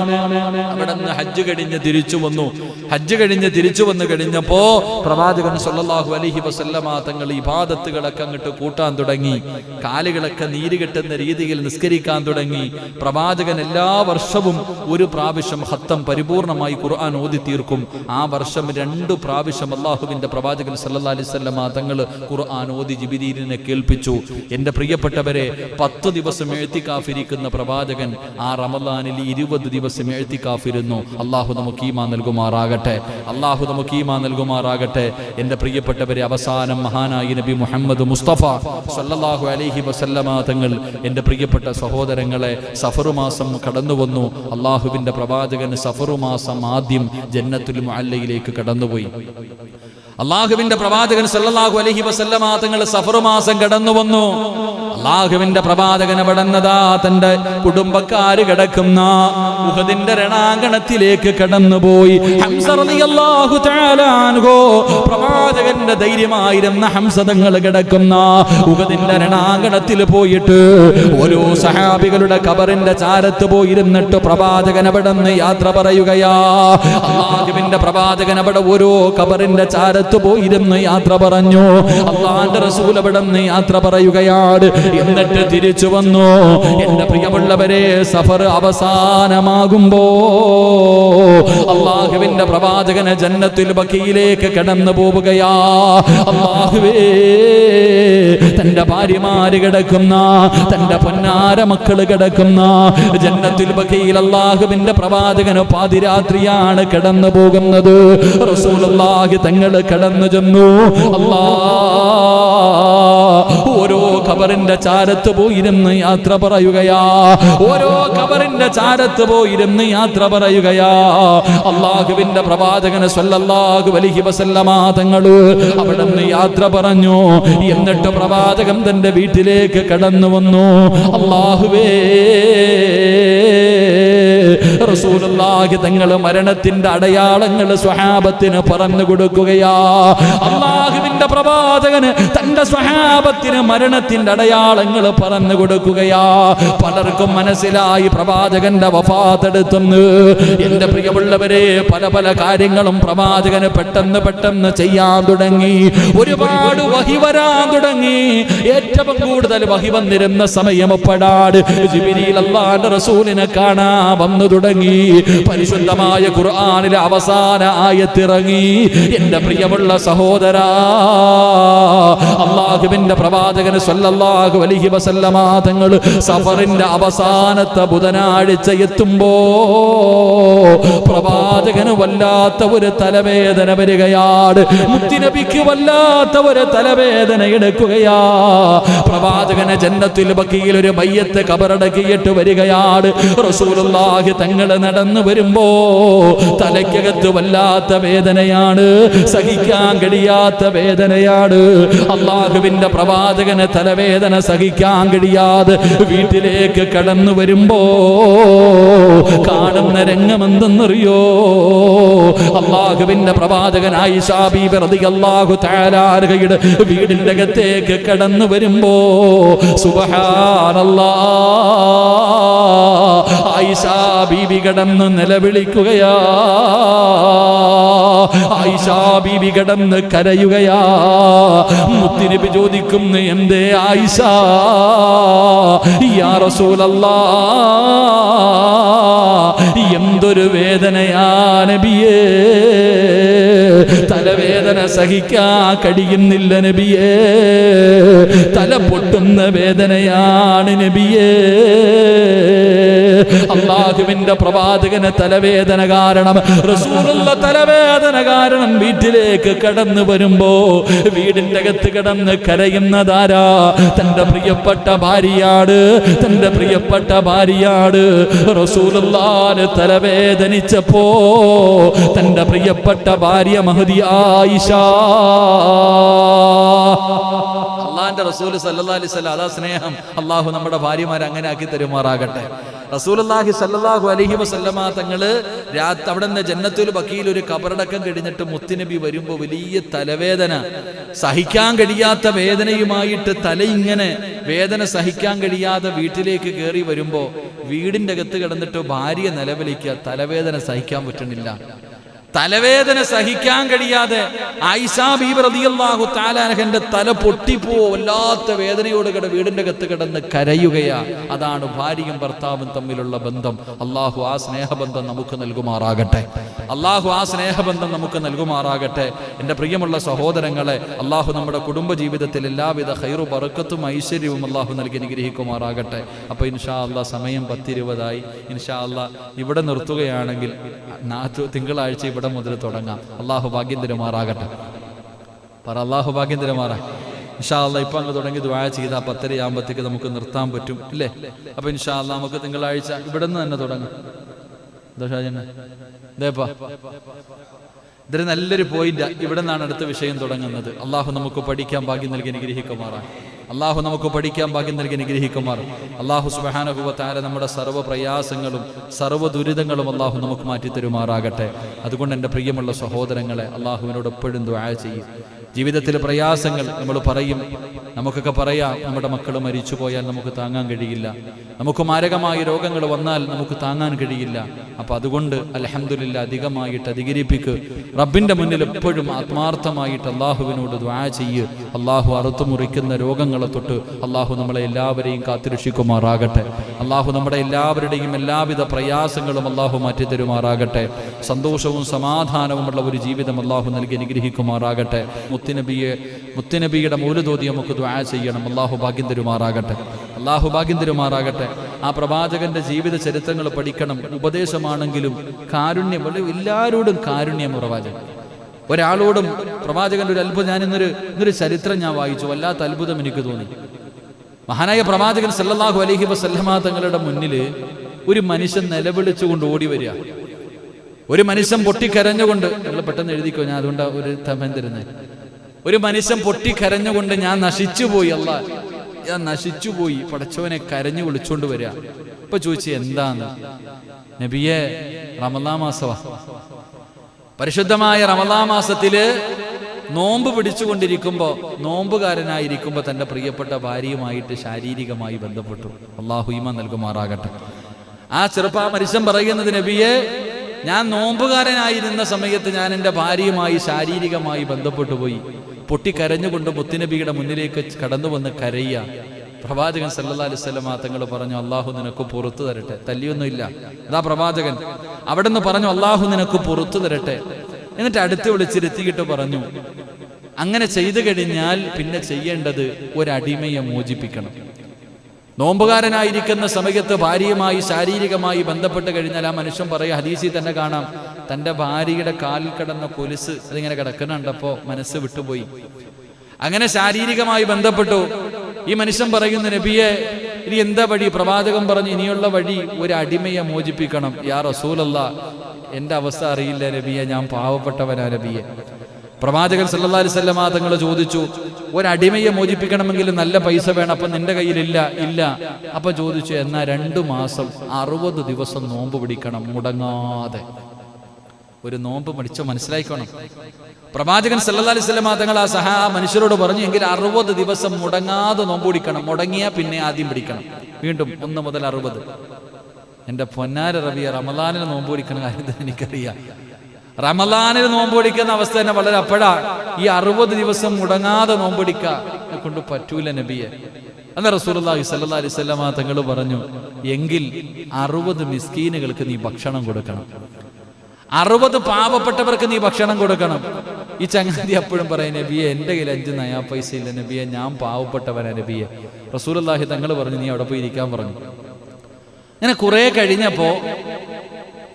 S1: അവിടെ നിന്ന് ഹജ്ജ് കഴിഞ്ഞ് തിരിച്ചു വന്നു. ഹജ്ജ് തിരിച്ചു വന്നു കഴിഞ്ഞപ്പോ പ്രവാചകൻ സല്ലല്ലാഹു അലൈഹി വസല്ലമ തങ്ങൾ ഇബാദത്തുകളൊക്കെ അങ്ങോട്ട് കൂട്ടാൻ തുടങ്ങി. കാലുകളൊക്കെ നീര് കെട്ടുന്ന രീതിയിൽ നിസ്കരിക്കാൻ തുടങ്ങി. പ്രവാചകൻ എല്ലാ വർഷവും ഒരു പ്രാവശ്യം ഹത്തം പരിപൂർണമായി ഖുർആൻ ഓതി തീർക്കും. ആ വർഷം രണ്ടു പ്രാവശ്യം അള്ളാഹുവിന്റെ പ്രവാചകൻ സല്ലാ അലൈഹി വസല്ലമ തങ്ങൾ ഖുർആൻ ഓതി ജിബിരീലിനെ കേൾപ്പിച്ചു. എന്റെ പ്രിയപ്പെട്ടവരെ പത്ത് ദിവസം എഴുത്തിക്കാഫിരിക്കുന്ന പ്രവാചകൻ ആ റമദാനിൽ ഇരുപത് ദിവസം എഴുത്തിക്കാഫിരുന്നു. അള്ളാഹു നമുക്ക് ഈമാ നൽകുമാറാകട്ടെ. അള്ളാഹു നമുക്ക് ഈമാ നൽകുമാറാകട്ടെ. എന്റെ പ്രിയപ്പെട്ടവരെ അവസാനം മഹാനായി നബി മുഹമ്മദ് മുസ്തഫ സല്ലാഹു അലഹി വസല്ലമ തങ്ങൾ എന്റെ പ്രിയപ്പെട്ട സഹോദരങ്ങളെ സഫറു മാസം കടന്നു വന്നു അള്ളാഹുവിന്റെ പ്രവാചകൻ സഫറു മാസം ആദ്യം ജന്നത്തുൽ മുഅല്ലയിലേക്ക് കടന്നുപോയി. അള്ളാഹുവിന്റെ പ്രവാചകൻ സല്ലല്ലാഹു അലഹി വസല്ലമ തങ്ങൾ സഫർ മാസം കടന്നു വന്നു. അള്ളാഹുവിന്റെ പ്രവാചകൻ പടന്നതാ തന്റെ കുടുംബക്കാര് കിടക്കുന്ന ഉഹദിന്റെ രണാങ്കണത്തിലേക്ക് കടന്നുപോയി. പ്രവാചകന്റെ ധൈര്യമായിരുന്ന ഹംസതങ്ങൾ കിടക്കുന്ന ഉഹദിന്റെ രണാങ്കണത്തിൽ പോയിട്ട് ഓരോ സഹാബികളുടെ കബറിന്റെ ചാരത്ത് പോയിരുന്നിട്ട് പ്രവാചകൻ അവിടെ യാത്ര പറയുകയാ? അള്ളാഹുവിന്റെ പ്രവാചകൻ അവിടെ ഓരോ കബറിന്റെ ചാരത്ത് പോയിരുന്ന് യാത്ര പറഞ്ഞു. അള്ളാന്റെ റസൂൽ അവിടെ യാത്ര പറയുകയാണ്. എന്നിട്ട് തിരിച്ചു വന്നു. എന്റെ പ്രിയമുള്ളവരെ സഫർ അവസാനമാകുമ്പോ അള്ളാഹുവിന്റെ പ്രവാചകന് ജന്നത്തിൽ ബക്കിയിലേക്ക് കടന്നു പോവുകയാ. അള്ളാഹുവേ തന്റെ ഭാര്യമാര് കിടക്കുന്ന തന്റെ പൊന്നാര മക്കൾ കിടക്കുന്ന ജന്നത്തിൽ ബക്കിയിൽ അള്ളാഹുവിന്റെ പ്രവാചകന് പാതിരാത്രിയാണ് കിടന്നു പോകുന്നത്. റസൂലുള്ളാഹി തങ്ങൾ കടന്നു ചെന്നു ഓരോ ഖബറിന്റെ ചാരത്ത് പോയിരുന്ന് യാത്ര പറയുകയാ. ഓരോ ഖബറിന്റെ ചാരത്ത് പോയിരുന്ന് യാത്ര പറയുകയാ. അള്ളാഹുവിന്റെ പ്രവാചകന് സ്വല്ലല്ലാഹു വലിഹി വസല്ലമ തങ്ങൾ അവിടെ നിന്ന് യാത്ര പറഞ്ഞു. എന്നിട്ട് പ്രവാചകൻ തന്റെ വീട്ടിലേക്ക് കടന്നു വന്നു അള്ളാഹുവേ റസൂലുള്ളാഹി തങ്ങൾ മരണത്തിന്റെ അടയാളങ്ങൾ സ്വഹാബത്തിന് പറഞ്ഞു കൊടുക്കുകയാ. അള്ളാഹുവിന്റെ പ്രവാചകന് തന്റെ സ്വഹാബത്തിന് മരണത്തിന്റെ അടയാളങ്ങൾ പറഞ്ഞു കൊടുക്കുകയാ. പലർക്കും മനസ്സിലായി പ്രവാചകന്റെ വഫാത്തെടുത്തുന്ന്. എന്റെ പ്രിയമുള്ളവരെ പല പല കാര്യങ്ങളും പ്രവാചകന് പെട്ടെന്ന് പെട്ടെന്ന് ചെയ്യാൻ തുടങ്ങി. ഒരുപാട് വഹി വരാൻ തുടങ്ങി. ഏറ്റവും കൂടുതൽ വഹി വന്നിരുന്ന സമയം അള്ളാന്റെ റസൂലിനെ കാണാ വന്നു തുടങ്ങി. പരിശുദ്ധമായ ഖുർആാനിലെ അവസാന ആയത്തിറങ്ങി. എന്റെ പ്രിയമുള്ള സഹോദര അള്ളാഹുവിന്റെ പ്രവാചകന് സ്വല്ലാഹു അലൈഹി വസല്ലമ തങ്ങൾ സഫറിന്റെ അവസാനത്തെ ബുധനാഴ്ച എത്തുമ്പോ പ്രവാചകന് വല്ലാത്ത ഒരു തലവേദന വരികയാണ്. മുത്തിനബിക്ക് വല്ലാത്ത ഒരു തലവേദന എടുക്കുകയാ. പ്രവാചകനെ ജന്നത്തിൽ ബക്കിയിൽ ഒരു മയ്യത്ത് കബറടക്കിയിട്ട് വരികയാണ്. റസൂലുള്ളാഹി തങ്ങൾ നടന്നു വരുമ്പോ തലയ്ക്കകത്ത് വല്ലാത്ത വേദനയാണ് സഹിക്കാൻ കഴിയാത്ത വേദനയാണ്. അള്ളാഹുവിന്റെ പ്രവാചകന് തലവേദന സഹിക്കാൻ കഴിയാതെ വീട്ടിലേക്ക് കടന്നു വരുമ്പോ കാണുന്ന രംഗമെന്തെന്നറിയോ? അള്ളാഹുവിന്റെ പ്രവാചകനായി അള്ളാഹു താരാരുടെ വീടിന്റെ അകത്തേക്ക് കടന്നു വരുമ്പോ സുബഹാനല്ലാ ആയിഷാ ബീബി കടന്ന് നിലവിളിക്കുകയാ. ആയിഷാ ബീവി കടന്ന് കരയുകയാ. മുത്തിനബി ചോദിക്കുന്നു എന്തേ ആയിഷ? യാ റസൂലല്ലാ എന്തൊരു വേദനയാ നബിയേ. തലവേദന സഹിക്കാ കഴിയുന്നില്ല നബിയേ. തല പൊട്ടുന്ന വേദനയാണ് നബിയേ. അള്ളാഹുവിന്റെ പ്രവാചകന് തലവേദന കാരണം റസൂലുള്ള തലവേദന കാരണം വീട്ടിലേക്ക് കടന്നു വരുമ്പോ വീടിന്റെ അകത്ത് കിടന്ന് കരയുന്നതാരാ? തന്റെ പ്രിയപ്പെട്ട ഭാര്യയാട് തന്റെ പ്രിയപ്പെട്ട ഭാര്യയാട് റസൂലുള്ളാന് തലവേദനിച്ചപ്പോ തന്റെ പ്രിയപ്പെട്ട ഭാര്യ മഹതി ആയിഷ. അള്ളാന്റെ റസൂൽ സല്ലാ വസല്ലം അതാ സ്നേഹം. അള്ളാഹു നമ്മുടെ ഭാര്യമാരെ അങ്ങനെ ആക്കി തരുമാറാകട്ടെ. റസൂലുള്ളാഹി സല്ലാഹു അലഹി വസല്ലമ തങ്ങൾ രാത്ത് അവിടെ നിന്ന് ജന്നത്തുൽ ബക്കിയിൽ ഒരു കബറടക്കം കഴിഞ്ഞിട്ട് മുത്തുനബി വരുമ്പോൾ വലിയ തലവേദന. സഹിക്കാൻ കഴിയാത്ത വേദനയുമായിട്ട് തല ഇങ്ങനെ വേദന സഹിക്കാൻ കഴിയാതെ വീട്ടിലേക്ക് കയറി വരുമ്പോൾ വീടിന്റെ അകത്ത് കിടന്നിട്ട് ഭാര്യ നിലവിളിക്കുക തലവേദന സഹിക്കാൻ പറ്റണില്ല തലവേദന സഹിക്കാൻ കഴിയാതെ ആയിഷാ ബീബ് റളിയല്ലാഹു താലാനഹന്റെ തല പൊട്ടിപ്പോ വല്ലാത്ത വേദനയോട് കിട വീടിന്റെ കത്ത് കിടന്ന് കരയുകയാ. അതാണ് ഭാര്യയും ഭർത്താവും തമ്മിലുള്ള ബന്ധം. അള്ളാഹു ആ സ്നേഹബന്ധം നമുക്ക് നൽകുമാറാകട്ടെ. അള്ളാഹു ആ സ്നേഹബന്ധം നമുക്ക് നൽകുമാറാകട്ടെ. എന്റെ പ്രിയമുള്ള സഹോദരങ്ങളെ അള്ളാഹു നമ്മുടെ കുടുംബ ജീവിതത്തിൽ എല്ലാവിധ ഹൈറു പറക്കത്തും ഐശ്വര്യവും അള്ളാഹു നൽകി അനുഗ്രഹിക്കുമാറാകട്ടെ. അപ്പോൾ ഇൻഷാ അള്ളാഹ് സമയം പത്തിരുപതായി. ഇൻഷാ അള്ളാഹ് ഇവിടെ നിർത്തുകയാണെങ്കിൽ തിങ്കളാഴ്ച ഇവിടെ മുതൽ തുടങ്ങാം. അള്ളാഹു ഭാഗ്യം തരുമാറാകട്ടെ പറ അള്ളാഹു ഭാഗ്യം തരുമാറാ ഇൻഷാ അല്ല ഇപ്പൊ അങ്ങ് തുടങ്ങി ദ്വായ ചെയ്ത പത്തര ആകുമ്പോഴത്തേക്ക് നമുക്ക് നിർത്താൻ പറ്റും ഇല്ലേ? അപ്പൊ ഇൻഷാ അല്ല നമുക്ക് തിങ്കളാഴ്ച ഇവിടെ നിന്ന് തന്നെ തുടങ്ങാം. ദോഷാജന ഇതൊരു നല്ലൊരു പോയിന്റ്. ഇവിടെ നിന്നാണ് അടുത്ത വിഷയം തുടങ്ങുന്നത്. അള്ളാഹു നമുക്ക് പഠിക്കാൻ ഭാഗ്യം നൽകി അനുഗ്രഹിക്കുമാറാണ് അള്ളാഹു നമുക്ക് പഠിക്കാൻ ഭാഗ്യം നൽകി അനുഗ്രഹിക്കുമാർ. അള്ളാഹു സുബാനുഭവത്താര നമ്മുടെ സർവ പ്രയാസങ്ങളും സർവ ദുരിതങ്ങളും അള്ളാഹു നമുക്ക് മാറ്റി തരുമാറാകട്ടെ അതുകൊണ്ട് എന്റെ പ്രിയമുള്ള സഹോദരങ്ങളെ അള്ളാഹുവിനോട് എപ്പോഴും ദുആ ചെയ്യും. ജീവിതത്തിലെ പ്രയാസങ്ങൾ നമ്മൾ പറയും. നമുക്കൊക്കെ പറയാം നമ്മുടെ മക്കൾ മരിച്ചു പോയാൽ നമുക്ക് താങ്ങാൻ കഴിയില്ല. നമുക്ക് മാരകമായ രോഗങ്ങൾ വന്നാൽ നമുക്ക് താങ്ങാൻ കഴിയില്ല. അപ്പൊ അതുകൊണ്ട് അലഹമില്ല അധികമായിട്ട് അധികരിപ്പിക്ക്. റബ്ബിന്റെ മുന്നിൽ എപ്പോഴും ആത്മാർത്ഥമായിട്ട് അള്ളാഹുവിനോട് ദ്വാ ചെയ്യ്. അള്ളാഹു അറുത്തു മുറിക്കുന്ന രോഗങ്ങളെ തൊട്ട് അള്ളാഹു നമ്മളെ എല്ലാവരെയും കാത്തിരക്ഷിക്കുമാറാകട്ടെ. അള്ളാഹു നമ്മുടെ എല്ലാവരുടെയും എല്ലാവിധ പ്രയാസങ്ങളും അള്ളാഹു മാറ്റി തരുമാറാകട്ടെ. സന്തോഷവും സമാധാനവുമുള്ള ഒരു ജീവിതം അള്ളാഹു നൽകി അനുഗ്രഹിക്കുമാറാകട്ടെ. മുത്തുനബിയെ മുത്തുനബിയുടെ മൂലതോതി നമുക്ക് ദ്വാ ചെയ്യണം. അള്ളാഹു ഭാഗ്യം തരുമാറാകട്ടെ. അള്ളാഹു ഭാഗ്യം തരുമാറാകട്ടെ. ആ പ്രവാചകന്റെ ജീവിത ചരിത്രങ്ങൾ പഠിക്കണം. ഉപദേശമാണെങ്കിലും കാരുണ്യം എല്ലാവരോടും കാരുണ്യം പ്രവാചകൻ. ഒരാളോടും പ്രവാചകന്റെ ഒരു അത്ഭുതം ഞാൻ ഇന്നൊരു ഇന്നൊരു ചരിത്രം ഞാൻ വായിച്ചു. വല്ലാത്ത അത്ഭുതം എനിക്ക് തോന്നി. മഹാനായ പ്രവാചകൻ സല്ലാഹു അലഹി വസല്ലമ തങ്ങളുടെ മുന്നിൽ ഒരു മനുഷ്യൻ നിലവിളിച്ചുകൊണ്ട് ഓടി വരിക. ഒരു മനുഷ്യൻ പൊട്ടിക്കരഞ്ഞുകൊണ്ട് നിങ്ങൾ പെട്ടെന്ന് എഴുതിക്കോ ഞാൻ അതുകൊണ്ട് ഒരു തമൻ തരുന്നത് ഒരു മനുഷ്യൻ പൊട്ടി കരഞ്ഞുകൊണ്ട് ഞാൻ നശിച്ചുപോയി അല്ല. ഞാൻ നശിച്ചുപോയി. പടച്ചവനെ കരഞ്ഞു വിളിച്ചോണ്ട് വരിക ഇപ്പൊ ചോദിച്ചു എന്താന്ന് നബിയെ റമദാ മാസവ. പരിശുദ്ധമായ റമദാ മാസത്തിൽ നോമ്പ് പിടിച്ചുകൊണ്ടിരിക്കുമ്പോ നോമ്പുകാരനായിരിക്കുമ്പോ തന്റെ പ്രിയപ്പെട്ട ഭാര്യയുമായിട്ട് ശാരീരികമായി ബന്ധപ്പെട്ടു. അള്ളാഹുയിമ നൽകുമാറാകട്ടെ. ആ ചെറുപ്പ മനുഷ്യൻ പറയുന്നത് നബിയെ ഞാൻ നോമ്പുകാരനായിരുന്ന സമയത്ത് ഞാൻ എന്റെ ഭാര്യയുമായി ശാരീരികമായി ബന്ധപ്പെട്ടു പോയി പൊട്ടിക്കരഞ്ഞുകൊണ്ട് മുത്തുനബിയുടെ മുന്നിലേക്ക് കടന്നു വന്ന് കരയ്യ പ്രവാചകൻ സല്ലാ അലൈഹി വസല്ലമ തങ്ങൾ പറഞ്ഞു അള്ളാഹു നിനക്ക് പുറത്തു തരട്ടെ. തല്ലിയൊന്നുമില്ല. അതാ പ്രവാചകൻ അവിടെ നിന്ന് പറഞ്ഞു അള്ളാഹു നിനക്ക് പുറത്തു തരട്ടെ. എന്നിട്ട് അടുത്ത് വിളിച്ചിരുത്തിയിട്ട് പറഞ്ഞു അങ്ങനെ ചെയ്തു കഴിഞ്ഞാൽ പിന്നെ ചെയ്യേണ്ടത് ഒരടിമയെ മോചിപ്പിക്കണം. നോമ്പുകാരനായിരിക്കുന്ന സമയത്ത് ഭാര്യയുമായി ശാരീരികമായി ബന്ധപ്പെട്ട് കഴിഞ്ഞാൽ ആ മനുഷ്യൻ പറയുക ഹദീസിൽ തന്നെ കാണാം. തന്റെ ഭാര്യയുടെ കാലിൽ കിടന്ന കൊലുസ് അതിങ്ങനെ കിടക്കുന്നുണ്ടപ്പോൾ മനസ്സ് വിട്ടുപോയി. അങ്ങനെ ശാരീരികമായി ബന്ധപ്പെട്ടു. ഈ മനുഷ്യൻ പറയുന്ന നബിയെ ഇനി എന്താ വഴി? പ്രവാചകം പറഞ്ഞു ഇനിയുള്ള വഴി ഒരു അടിമയെ മോചിപ്പിക്കണം. യാ റസൂലല്ല എന്റെ അവസ്ഥ അറിയില്ല നബിയെ ഞാൻ പാവപ്പെട്ടവനാ നബിയെ. പ്രവാചകൻ സല്ലാ അലൈഹി വസല്ലമ തങ്ങൾ ചോദിച്ചു ഒരടിമയെ മോചിപ്പിക്കണമെങ്കിൽ നല്ല പൈസ വേണം അപ്പൊ നിന്റെ കയ്യിലില്ല ഇല്ല. അപ്പൊ ചോദിച്ചു എന്നാ രണ്ടു മാസം അറുപത് ദിവസം നോമ്പ് പിടിക്കണം മുടങ്ങാതെ. ഒരു നോമ്പ് മടിച്ച മനസ്സിലായിക്കോണം. പ്രവാചകൻ സല്ലാ അലൈഹി വസല്ലമ തങ്ങൾ ആ സഹ ആ മനുഷ്യരോട് പറഞ്ഞു എങ്കിൽ അറുപത് ദിവസം മുടങ്ങാതെ നോമ്പ് പിടിക്കണം മുടങ്ങിയ പിന്നെ ആദ്യം പിടിക്കണം. വീണ്ടും ഒന്ന് മുതൽ അറുപത്. എന്റെ പൊന്നാര റബിയ റമലാനിൽ നോമ്പ് പിടിക്കണ കാര്യം എനിക്കറിയാം. റമലാനിൽ നോമ്പ് പിടിക്കുന്ന അവസ്ഥ തന്നെ വളരെ അപ്പോഴാ. ഈ അറുപത് ദിവസം മുടങ്ങാതെ നോമ്പ് പിടിക്കുക കൊണ്ട് പറ്റൂല നബിയെ. അന്ന് റസൂലുള്ളാഹി സല്ലാ അലൈഹി വസല്ലമ തങ്ങൾ പറഞ്ഞു എങ്കിൽ അറുപത് മിസ്കീനുകൾക്ക് നീ ഭക്ഷണം കൊടുക്കണം. അറുപത് പാവപ്പെട്ടവർക്ക് നീ ഭക്ഷണം കൊടുക്കണം. ഈ ചങ്ങാതി അപ്പോഴും പറയും നബിയെ എന്റെ കയ്യിൽ അഞ്ച് നയാ പൈസ ഇല്ല നബിയെ ഞാൻ പാവപ്പെട്ടവനാ നബിയെ. റസൂലുള്ളാഹി തങ്ങൾ പറഞ്ഞു നീ അവിടെ പോയി ഇരിക്കാൻ പറഞ്ഞു. അങ്ങനെ കുറെ കഴിഞ്ഞപ്പോ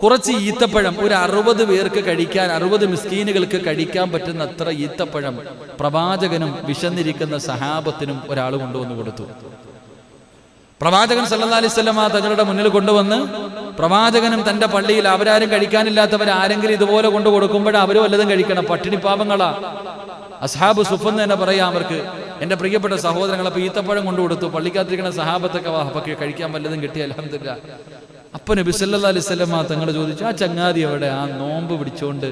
S1: കുറച്ച് ഈത്തപ്പഴം ഒരു അറുപത് പേർക്ക് കഴിക്കാൻ അറുപത് മിസ്കീനുകൾക്ക് കഴിക്കാൻ പറ്റുന്ന അത്ര ഈത്തപ്പഴം പ്രവാചകനും വിശന്നിരിക്കുന്ന സഹാബത്തിനും ഒരാൾ കൊണ്ടുവന്ന് കൊടുത്തു. പ്രവാചകൻ സല്ലാ അലൈഹി വസല്ലമ തങ്ങളുടെ മുന്നിൽ കൊണ്ടുവന്ന് പ്രവാചകനും തന്റെ പള്ളിയിൽ അവരാരും കഴിക്കാനില്ലാത്തവർ ആരെങ്കിലും ഇതുപോലെ കൊണ്ടു കൊടുക്കുമ്പോൾ അവരും വല്ലതും കഴിക്കണം. പട്ടിണി പാപങ്ങളാ അസ്ഹാബ് സുഫെന്ന് തന്നെ പറയാം അവർക്ക് എന്റെ പ്രിയപ്പെട്ട സഹോദരങ്ങൾ അപ്പൊ ഈത്തപ്പഴം കൊണ്ടു കൊടുത്തു. പള്ളിക്കാത്തിരിക്കുന്ന സഹാബത്തൊക്കെ കഴിക്കാൻ വല്ലതും കിട്ടി അലഹമില്ല അപ്പൊ നബി സല്ലല്ലാഹു അലൈഹി വസല്ലമ തങ്ങൾ ചോദിച്ചു ആ ചങ്ങാതി എവിടെ? ആ നോമ്പ് പിടിച്ചോണ്ട്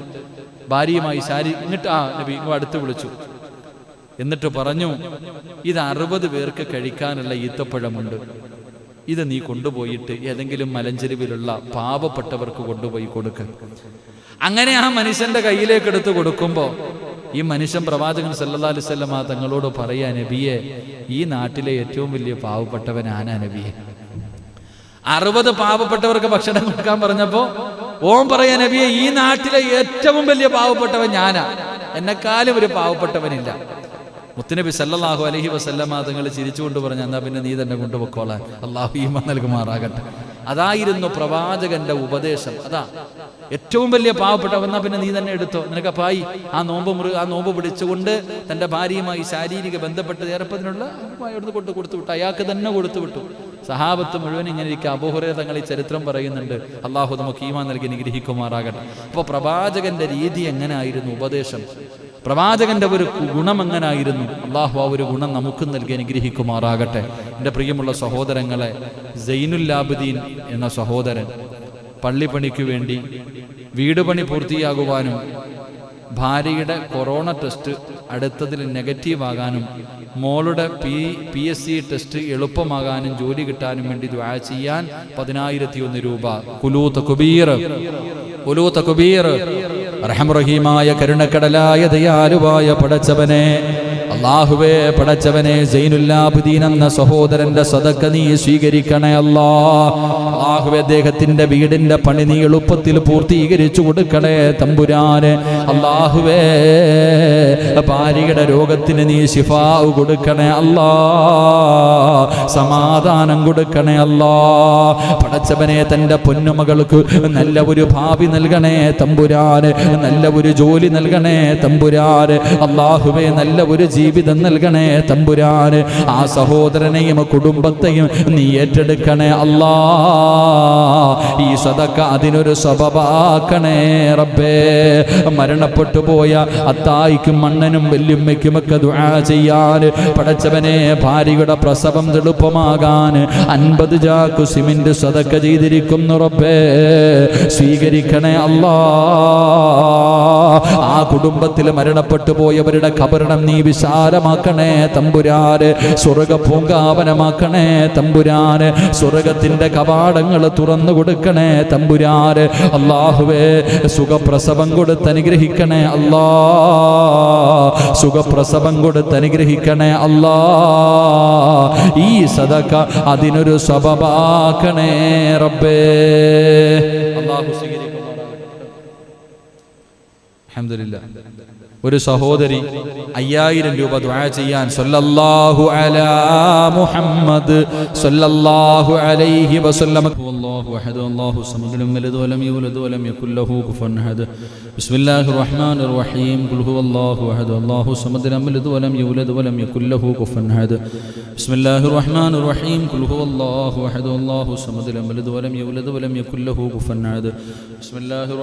S1: ഭാര്യയുമായി ശാരി എന്നിട്ട് ആ നബി അടുത്ത് വിളിച്ചു. എന്നിട്ട് പറഞ്ഞു ഇത് അറുപത് പേർക്ക് കഴിക്കാനുള്ള ഈത്തപ്പഴമുണ്ട്. ഇത് നീ കൊണ്ടുപോയിട്ട് ഏതെങ്കിലും മലഞ്ചെരുവിലുള്ള പാവപ്പെട്ടവർക്ക് കൊണ്ടുപോയി കൊടുക്ക. അങ്ങനെ ആ മനുഷ്യന്റെ കയ്യിലേക്ക് എടുത്ത് കൊടുക്കുമ്പോൾ ഈ മനുഷ്യൻ പ്രവാചകൻ സല്ലാ അലൈഹി വസല്ലമ തങ്ങളോട് പറയാ നബിയെ ഈ നാട്ടിലെ ഏറ്റവും വലിയ പാവപ്പെട്ടവൻ ആനാ നബിയെ. അറുപത് പാവപ്പെട്ടവർക്ക് ഭക്ഷണം കൊടുക്കാൻ പറഞ്ഞപ്പോ ഓം പറയാ നബിയെ ഈ നാട്ടിലെ ഏറ്റവും വലിയ പാവപ്പെട്ടവൻ ഞാനാ. എന്നെക്കാളും ഒരു പാവപ്പെട്ടവനില്ല. മുത്തുനബി സല്ലാഹു അലഹി വസല്ലമ തങ്ങൾ ചിരിച്ചുകൊണ്ട് പറഞ്ഞു എന്നാ പിന്നെ നീ തന്നെ കൊണ്ടുപോക്കോളാൻ അള്ളാഹു ഈമ നൽകുമാറാകട്ടെ. അതായിരുന്നു പ്രവാചകന്റെ ഉപദേശം. അതാ. ഏറ്റവും വലിയ പാവപ്പെട്ട എന്നാ പിന്നെ നീ തന്നെ എടുത്തോ. നിനക്ക് പായി ആ നോമ്പ് മുറി ആ നോമ്പ് പിടിച്ചുകൊണ്ട് തന്റെ ഭാര്യയുമായി ശാരീരിക ബന്ധപ്പെട്ട് ഏർപ്പതിനുള്ള അവിടുന്ന് കൊണ്ട് കൊടുത്തു വിട്ടു. അയാൾക്ക് തന്നെ കൊടുത്തു വിട്ടു. സഹാബത്ത് മുഴുവൻ ഇങ്ങനെ ഇരിക്കുക. അബോഹുറേ തങ്ങൾ ഈ ചരിത്രം പറയുന്നുണ്ട്. അള്ളാഹു നമുക്ക് ഈമാൻ നൽകി നിഗ്രഹിക്കുമാറാകട്ടെ അപ്പോൾ പ്രവാചകന്റെ രീതി എങ്ങനെയായിരുന്നു ഉപദേശം? പ്രവാചകന്റെ ഒരു ഗുണം എങ്ങനായിരുന്നു? അള്ളാഹു ആ ഒരു ഗുണം നമുക്ക് നൽകി അനുഗ്രഹിക്കുമാറാകട്ടെ. എന്റെ പ്രിയമുള്ള സഹോദരങ്ങളെ സൈനുല്ലാബുദ്ദീൻ എന്ന സഹോദരൻ പള്ളിപ്പണിക്ക് വേണ്ടി വീട് പണി പൂർത്തിയാകുവാനും ഭാര്യയുടെ കൊറോണ ടെസ്റ്റ് അടുത്തതിൽ നെഗറ്റീവ് ആകാനും മോളുടെ P P S C test എളുപ്പമാകാനും ജോലി കിട്ടാനും വേണ്ടി ദ്വാ ചെയ്യാൻ പതിനായിരത്തി ഒന്ന് രൂപ. കുലൂത്ത കുബീർ കുലൂത്ത കുബീർ. റഹംറഹീമായ കരുണക്കടലായ ദയാലുവായ പടച്ചവനെ അള്ളാഹുവേ പടച്ചവനെ സൈനുല്ലാബുദ്ദീൻ എന്ന സഹോദരന്റെ സദക്ക നീ സ്വീകരിക്കണേ അല്ലാ അള്ളാഹുവേ അദ്ദേഹത്തിന്റെ വീടിന്റെ പണി നീ എളുപ്പത്തിൽ പൂർത്തീകരിച്ചു കൊടുക്കണേ തമ്പുരാന്. അള്ളാഹുവേ ഭാര്യയുടെ രോഗത്തിന് നീ ശിഫാവ് കൊടുക്കണേ അല്ലാ. സമാധാനം കൊടുക്കണേ അല്ലാ. പടച്ചവനെ തന്റെ പൊന്നുമകൾക്ക് നല്ല ഒരു ഭാവി നൽകണേ തമ്പുരാന്. നല്ല ഒരു ജോലി നൽകണേ തമ്പുരാന്. അള്ളാഹുവേ നല്ല ഒരു ജീവിതം നൽകണേ തമ്പുരാന്. ആ സഹോദരനെയും കുടുംബത്തെയും നീ ഏറ്റെടുക്കണേ അല്ലാ. ഈ സദക്ക അതിനൊരു സബബാക്കണേ റബ്ബേ. മരണപ്പെട്ടു പോയ അത്തായിക്കും മണ്ണനും വെല്ലുമ്മയ്ക്കുമൊക്കെ ദുആ ചെയ്യാൻ പടച്ചവനെ ഭാര്യയുടെ പ്രസവം തെളുപ്പമാകാൻ അൻപത് ചാക്കു സിമെന്റ് സദക്ക ചെയ്തിരിക്കുന്നു റബ്ബേ. സ്വീകരിക്കണേ അല്ലാ. ആ കുടുംബത്തിൽ മരണപ്പെട്ടു പോയവരുടെ കബറിടം നീ വിശാലമാക്കണേ തമ്പുരാന്. സ്വർഗ പൂങ്കാവനമാക്കണേ തമ്പുരാന്. സ്വർഗത്തിന്റെ കവാടങ്ങൾ തുറന്നു കൊടുക്കണേ തമ്പുരാര്. അള്ളാഹുവേ സുഖപ്രസവം കൊടുത്ത് അനുഗ്രഹിക്കണേ അല്ലാ. സുഖപ്രസവം കൊടുത്ത് അനുഗ്രഹിക്കണേ അല്ലാ. ഈ സദക്ക അതിനൊരു സബബാക്കണേ റബ്ബേ. അള്ളാഹു അൽഹംദുലില്ലാ. ഒരു സഹോദരി അയ്യായിരം രൂപ ദുആ ചെയ്യാൻ സല്ലല്ലാഹു അലാ മുഹമ്മദ് സല്ലല്ലാഹു അലൈഹി വസല്ലം. അല്ലാഹു അഹദ് അല്ലാഹു സമദ് ലം യലിദ് വലം വലം യകുൽ ലഹു കുഫുവൻ അഹദ്. ബിസ്മില്ലാഹിർ റഹ്മാനിർ റഹീം. ഖുൽ ഹുവല്ലാഹു അഹദ് അല്ലാഹു സമദ് ലം യലിദ് വലം വലം യകുൽ ലഹു കുഫുവൻ അഹദ്. ബിസ്മില്ലാഹിർ റഹീം. ഖുൽ ഹുവല്ലാഹു അഹദ് അല്ലാഹു സമദ് ലം യലിദ് വലം വലം യകുൽ ലഹു കുഫുവൻ അഹദ്. ബിസ്മില്ലാഹിർ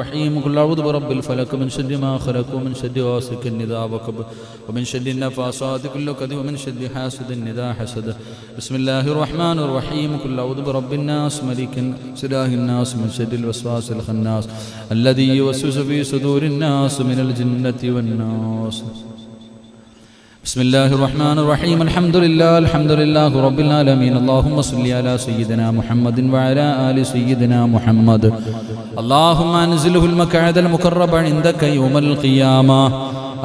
S1: റഹീം. ഖുൽ അഊദു ബിറബ്ബിൽ خلقك من شد ما خلق ومن شد غاسق النداء وقب ومن شد النفاسات كل كذب ومن شد حاسد النداء حسد. بسم الله الرحمن الرحيم. كل أعوذ برب الناس ملك سلاه الناس من شد الوسواس الخناس الذي يوسوس في صدور الناس من الجنة والناس. بسم الله الرحمن الرحيم. الحمد لله الحمد لله رب العالمين. اللهم صل على سيدنا محمد وعلى آل سيدنا محمد.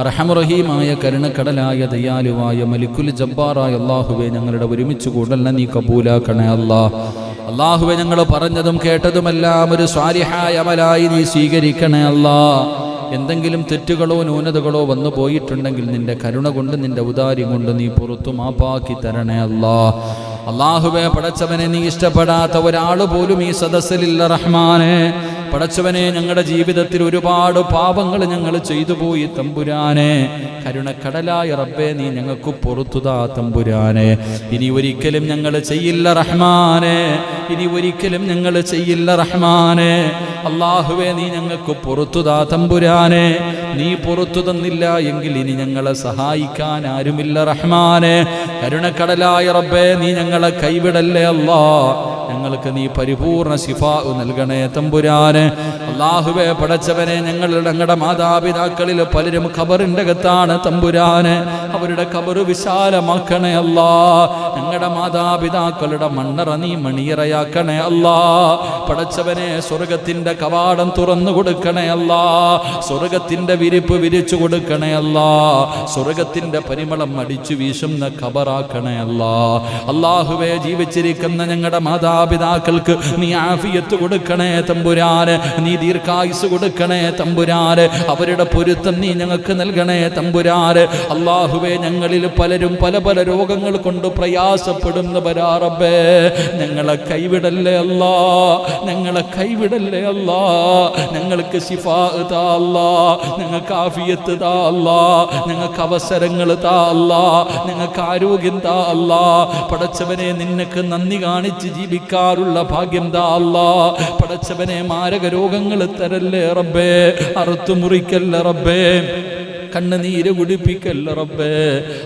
S1: റഹമറഹീമായ കരുണക്കടലായ ദയാലുവായ മലിക്കുൽ ജബ്ബാറായ അള്ളാഹുവെ ഞങ്ങളുടെ ഒരുമിച്ച് കൂടല്ല നീ കബൂലാക്കണേ അല്ലാ. അള്ളാഹുവെ ഞങ്ങൾ പറഞ്ഞതും കേട്ടതുമെല്ലാം ഒരു സ്വാരിഹായ അമലായി നീ സ്വീകരിക്കണേ അല്ലാ. എന്തെങ്കിലും തെറ്റുകളോ ന്യൂനതകളോ വന്നു പോയിട്ടുണ്ടെങ്കിൽ നിന്റെ കരുണ കൊണ്ട് നിന്റെ ഉദാര്യം കൊണ്ട് നീ പുറത്തു മാപ്പാക്കി തരണേ അല്ലാ. അള്ളാഹുവെ പടച്ചവനെ നീ ഇഷ്ടപ്പെടാത്ത ഒരാൾ പോലും ഈ സദസ്സിലില്ല റഹ്മാനെ. പടച്ചവനെ ഞങ്ങളുടെ ജീവിതത്തിൽ ഒരുപാട് പാപങ്ങൾ ഞങ്ങൾ ചെയ്തു പോയി തമ്പുരാനെ. കരുണക്കടലായ റബ്ബെ നീ ഞങ്ങൾക്ക് പുറത്തുതാ തമ്പുരാനെ. ഇനി ഒരിക്കലും ഞങ്ങൾ ചെയ്യില്ല റഹ്മാനെ. ഇനി ഒരിക്കലും ഞങ്ങൾ ചെയ്യില്ല റഹ്മാനെ. അള്ളാഹുവേ നീ ഞങ്ങൾക്ക് പുറത്തുതാ തമ്പുരാനെ. നീ പുറത്തു തന്നില്ല എങ്കിൽ ഇനി ഞങ്ങളെ സഹായിക്കാൻ ആരുമില്ല റഹ്മാനെ. കരുണക്കടലായ റബ്ബെ നീ ഞങ്ങളെ കൈവിടല്ലേ അല്ലാ ഞങ്ങൾക്ക് നീ പരിപൂർണ ശിഫാ നൽകണേ തമ്പുരാന്. അള്ളാഹുവെ പടച്ചവനെ ഞങ്ങളുടെ ഞങ്ങളുടെ മാതാപിതാക്കളിൽ പലരും ഖബറിന്റെ അകത്താണ് തമ്പുരാന്. അവരുടെ ഖബറ് വിശാലമാക്കണേ അല്ലാ. ഞങ്ങളുടെ മാതാപിതാക്കളുടെ മണ്ണറ നീ മണിയറയാക്കണേ അല്ലാ. പടച്ചവനെ സ്വർഗത്തിന്റെ കവാടം തുറന്നു കൊടുക്കണേ അല്ലാ. സ്വർഗത്തിന്റെ വിരിപ്പ് വിരിച്ചു കൊടുക്കണേ അല്ലാ. സ്വർഗത്തിന്റെ പരിമളം അടിച്ചു വീശുന്ന ഖബറാക്കണേ അല്ലാ. അള്ളാഹുവെ ജീവിച്ചിരിക്കുന്ന ഞങ്ങളുടെ മാതാപിതാക്കൾക്ക് നീ ആഫിയത്ത് കൊടുക്കണേ തമ്പുരാന്. നീ ദീർഘായുസ് കൊടുക്കണേ തമ്പുരാന്. അവരുടെ പൊരുത്തം നീ ഞങ്ങൾക്ക് നൽകണേ തമ്പുരാന്. അള്ളാഹുവെ ഞങ്ങളിൽ പലരും പല പല രോഗങ്ങൾ കൊണ്ട് പ്രയാസപ്പെടുന്നവരാ റബ്ബേ. ഞങ്ങളെ കൈവിടല്ലേ അല്ല. ഞങ്ങളെ കൈവിടല്ലേ അല്ല. ഞങ്ങൾക്ക് ശിഫാ അല്ലാ. ഞങ്ങൾക്ക് ആഫിയത്ത് താ അല്ല. ഞങ്ങൾക്ക് അവസരങ്ങൾ താ അല്ല. ഞങ്ങൾക്ക് ആരോഗ്യം താ അല്ല. പടച്ചവനെ നിനക്ക് നന്ദി കാണിച്ച് ജീവിക്കാറുള്ള ഭാഗ്യം താ അല്ല. പടച്ചവനെ മാരക രോഗങ്ങൾ തരല്ലേ റബ്ബേ. അറുത്തു മുറിക്കല്ലേ റബ്ബേ. കണ്ണുനീര് കുടിപ്പിക്കല്ല റബ്ബേ.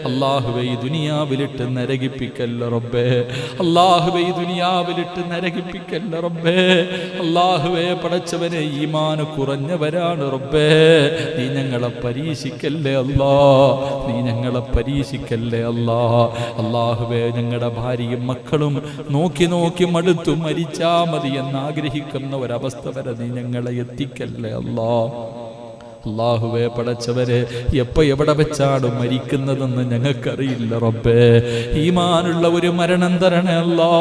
S1: അള്ളാഹുവെ ഈ ദുനിയാവിലിട്ട് നരകിപ്പിക്കല്ല റബ്ബേ. അള്ളാഹുവെ ഈ ദുനിയാവിലിട്ട് നരകിപ്പിക്കല്ല റബ്ബേ. അള്ളാഹുവെ പടച്ചവനെ ഈമാന് കുറഞ്ഞവരാണ് റബ്ബേ. നീ ഞങ്ങളെ പരീക്ഷിക്കല്ലേ അല്ലാ? നീ ഞങ്ങളെ പരീക്ഷിക്കല്ലേ അല്ലാ? അള്ളാഹുവെ ഞങ്ങളുടെ ഭാര്യയും മക്കളും നോക്കി നോക്കി മടുത്തു മരിച്ചാ മതി എന്നാഗ്രഹിക്കുന്ന ഒരവസ്ഥ വരെ നീ ഞങ്ങളെ എത്തിക്കല്ലേ അല്ലാ? അള്ളാഹുവെ പടച്ചവരെ എപ്പോ എവിടെ വെച്ചാണ് മരിക്കുന്നതെന്ന് ഞങ്ങൾക്കറിയില്ല റബ്ബേ. ഈമാനുള്ള ഒരു മരണം തരണേ അല്ലാ.